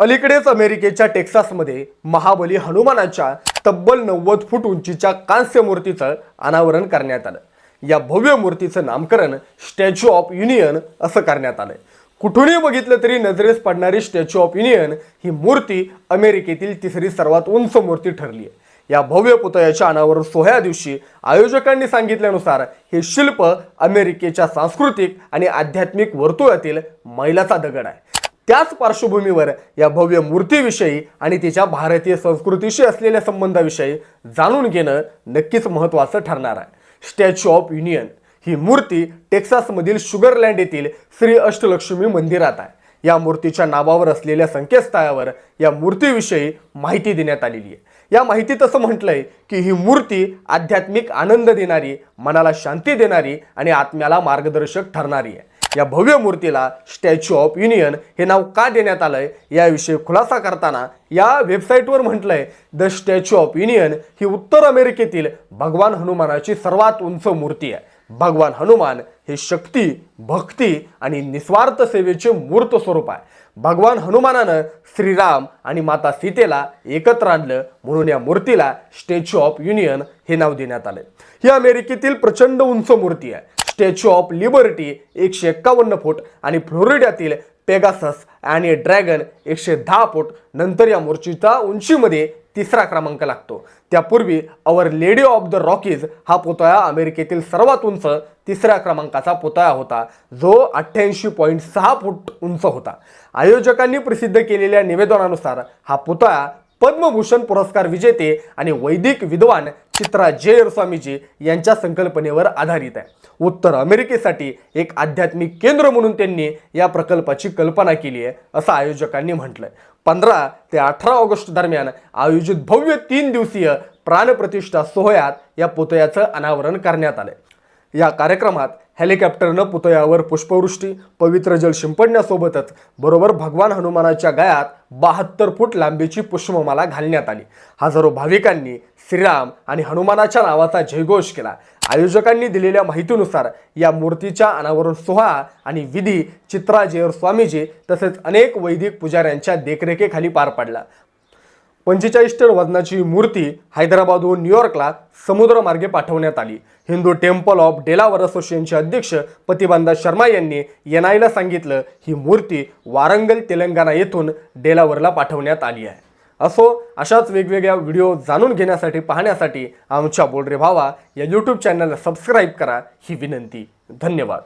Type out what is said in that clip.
अलीकडेच अमेरिकेच्या टेक्सासमध्ये महाबली हनुमानाच्या तब्बल नव्वद फूट उंचीच्या कांस्य मूर्तीचं अनावरण करण्यात आलं. या भव्य मूर्तीचं नामकरण स्टॅच्यू ऑफ युनियन असं करण्यात आलंय. कुठूनही बघितलं तरी नजरेस पडणारी स्टॅच्यू ऑफ युनियन ही मूर्ती अमेरिकेतील तिसरी सर्वात उंच मूर्ती ठरली आहे या भव्य पुतळ्याच्या अनावरण सोहळ्या दिवशी आयोजकांनी सांगितल्यानुसार हे शिल्प अमेरिकेच्या सांस्कृतिक आणि आध्यात्मिक वर्तुळातील मैलाचा दगड आहे. त्याच पार्श्वभूमीवर या भव्य मूर्तीविषयी आणि तिच्या भारतीय संस्कृतीशी असलेल्या संबंधाविषयी जाणून घेणं नक्कीच महत्त्वाचं ठरणार आहे. स्टॅच्यू ऑफ युनियन ही मूर्ती टेक्सासमधील शुगरलँड येथील श्री अष्टलक्ष्मी मंदिरात आहे. या मूर्तीच्या नावावर असलेल्या संकेतस्थळावर या मूर्तीविषयी माहिती देण्यात आलेली आहे. या माहितीत असं म्हटलंय की ही मूर्ती आध्यात्मिक आनंद देणारी मनाला शांती देणारी आणि आत्म्याला मार्गदर्शक ठरणारी आहे. या भव्य मूर्तीला स्टॅच्यू ऑफ युनियन हे नाव का देण्यात आलं आहे याविषयी खुलासा करताना या वेबसाईटवर म्हटलंय द स्टॅच्यू ऑफ युनियन ही उत्तर अमेरिकेतील भगवान हनुमानाची सर्वात उंच मूर्ती आहे. भगवान हनुमान हे शक्ती भक्ती आणि निस्वार्थ सेवेचे मूर्त स्वरूप आहे. भगवान हनुमानानं श्रीराम आणि माता सीतेला एकत्र आणलं म्हणून या मूर्तीला स्टॅच्यू ऑफ युनियन हे नाव देण्यात आलं ही अमेरिकेतील प्रचंड उंच मूर्ती आहे. स्टॅच्यू ऑफ लिबर्टी एकशे एक्कावन्न फूट आणि फ्लोरिडातील पेगासस आणि ड्रॅगन एकशे दहा फूट नंतर या मोर्चीचा उंचीमध्ये तिसरा क्रमांक लागतो. त्यापूर्वी our lady of the Rockies हा पुतळा अमेरिकेतील सर्वात उंच तिसऱ्या क्रमांकाचा पुतळा होता. जो अठ्ठ्याऐंशी पॉईंट सहा फूट उंच होता. आयोजकांनी प्रसिद्ध केलेल्या निवेदनानुसार हा पुतळा पद्मभूषण पुरस्कार विजेते आणि वैदिक विद्वान चित्रा जयर स्वामीजी यांच्या संकल्पनेवर आधारित आहे. उत्तर अमेरिकेसाठी एक आध्यात्मिक केंद्र म्हणून त्यांनी या प्रकल्पाची कल्पना केली आहे असं आयोजकांनी म्हटलंय. पंधरा ते अठरा ऑगस्ट दरम्यान आयोजित भव्य तीन दिवसीय प्राणप्रतिष्ठा सोहळ्यात या पुतळ्याचं अनावरण करण्यात आलंय. या कार्यक्रमात हेलिकॉप्टरनं पुतळ्यावर पुष्पवृष्टी पवित्र जल शिंपडण्यासोबतच बरोबर भगवान हनुमानाच्या गळ्यात बहात्तर फूट लांबीची पुष्पमाला घालण्यात आली. हजारो भाविकांनी श्रीराम आणि हनुमानाच्या नावाचा जयघोष केला. आयोजकांनी दिलेल्या माहितीनुसार या मूर्तीच्या अनावरण सोहळा आणि विधी चित्रा स्वामीजी तसेच अनेक वैदिक पुजाऱ्यांच्या देखरेखीखाली पार पडला. पंचेचाळीस टन वजनाची मूर्ती हैदराबादहून न्यूयॉर्कला समुद्रमार्गे पाठवण्यात आली. हिंदू टेम्पल ऑफ डेलावर असोसिएशनचे अध्यक्ष प्रतिबांदा शर्मा यांनी एनआयला सांगितलं ही मूर्ती वारंगल तेलंगणा येथून डेलावरला पाठवण्यात आली आहे. असो अशाच वेगवेगळ्या व्हिडिओ जाणून घेण्यासाठी पाहण्यासाठी आमच्या बोलरे भावा या यूट्यूब चॅनलला सबस्क्राईब करा. ही विनंती. धन्यवाद.